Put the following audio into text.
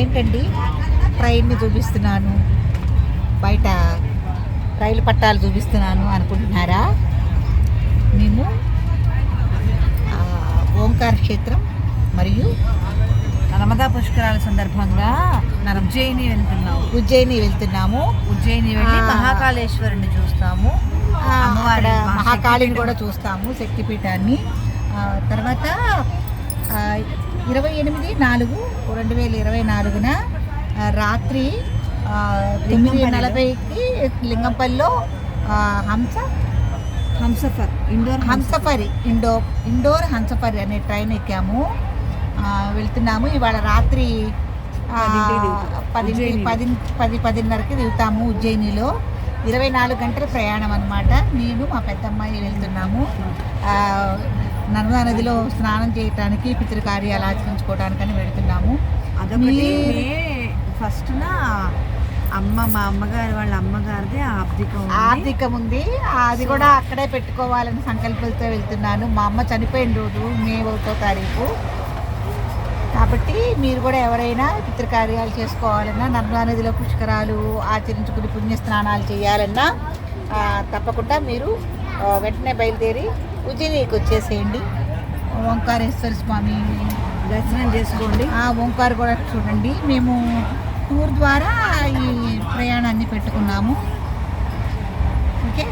ఏంటండి? ట్రైన్ని చూపిస్తున్నాను. బయట రైలు పట్టాలు చూపిస్తున్నాను అనుకుంటున్నారా? మేము ఓంకార్ క్షేత్రం మరియు నర్మదా పుష్కరాల సందర్భంగా ఉజ్జయిని వెళ్తున్నాము. ఉజ్జయిని వెళ్తున్నాము. ఉజ్జయిని వెళ్ళి. మహాకాళేశ్వరుని చూస్తాము. మహాకాళిని. కూడా చూస్తాము శక్తిపీఠాన్ని. తర్వాత ఇరవై ఎనిమిది నాలుగు రెండు వేల ఇరవై నాలుగున రాత్రి తొమ్మిది. నలభైకి లింగంపల్లిలో హంస హంసఫర్ ఇండోర్ హంసఫరి ఇండో ఇండోర్ హంసఫరి అనే ట్రైన్ ఎక్కాము వెళ్తున్నాము ఇవాళ రాత్రి. పది. పది పది పదిన్నరకి దిగుతాము ఉజ్జయినిలో ఇరవై నాలుగు గంటల ప్రయాణం అనమాట నేను మా పెద్దమ్మాయి వెళ్తున్నాము. నర్మదా నదిలో స్నానం చేయటానికి పితృకార్యాలు ఆచరించుకోవడానికని వెళ్తున్నాము ఫస్ట్న అమ్మ మా అమ్మగారు వాళ్ళ అమ్మగారిది ఉంది. ఆర్థికం ఉంది. అది కూడా అక్కడే పెట్టుకోవాలని సంకల్పంతో వెళ్తున్నాను. మా అమ్మ చనిపోయిన రోజు మే ఒకటో తారీఖు. కాబట్టి మీరు కూడా ఎవరైనా పితృకార్యాలు చేసుకోవాలన్నా నర్మదా నదిలో పుష్కరాలు ఆచరించుకుని పుణ్య స్నానాలు చేయాలన్నా తప్పకుండా మీరు వెంటనే బయలుదేరి ఉజ్జయినికి వచ్చేసేయండి. ఓంకారేశ్వర స్వామి దర్శనం చేసుకోండి. ఆ ఓంకార్ కూడా చూడండి. మేము టూర్ ద్వారా ఈ ప్రయాణాన్ని పెట్టుకున్నాము. ఓకే?